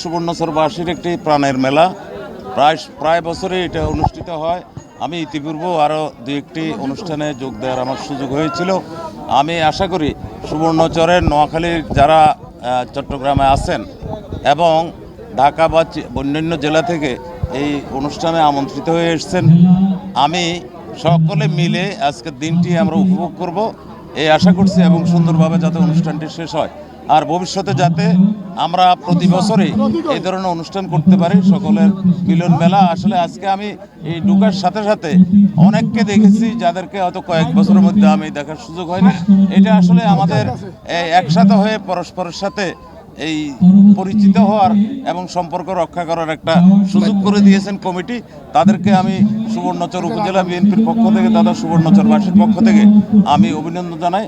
সুবর্ণচরবাসীর একটি প্রাণের মেলা। প্রায় প্রায় বছরই এটা অনুষ্ঠিত হয়। আমি ইতিপূর্ব আরও দু একটি অনুষ্ঠানে যোগ দেওয়ার আমার সুযোগ হয়েছিল। আমি আশা করি সুবর্ণচরের নোয়াখালীর যারা চট্টগ্রামে আছেন এবং ঢাকা বা অন্যান্য জেলা থেকে এই অনুষ্ঠানে আমন্ত্রিত হয়ে এসেছেন, আমি সকলে মিলে আজকের দিনটি আমরা উপভোগ করব। এই আশা করছি এবং সুন্দরভাবে যাতে অনুষ্ঠানটি শেষ হয়। আর ভবিষ্যতে যাতে আমরা প্রতি বছরই এই ধরনের অনুষ্ঠান করতে পারি, সকলের মিলন মেলা। আসলে আজকে আমি এই ঢুকার সাথে সাথে অনেককে দেখেছি যাদেরকে হয়তো কয়েক বছরের মধ্যে আমি দেখার সুযোগ হয়নি। এটা আসলে আমাদের একসাথে হয়ে পরস্পরের সাথে এই পরিচিত হওয়ার এবং সম্পর্ক রক্ষা করার একটা সুযোগ করে দিয়েছেন কমিটি। তাদেরকে আমি সুবর্ণচর উপজেলা বিএনপির পক্ষ থেকে তথা সুবর্ণচরবাসীর পক্ষ থেকে আমি অভিনন্দন জানাই।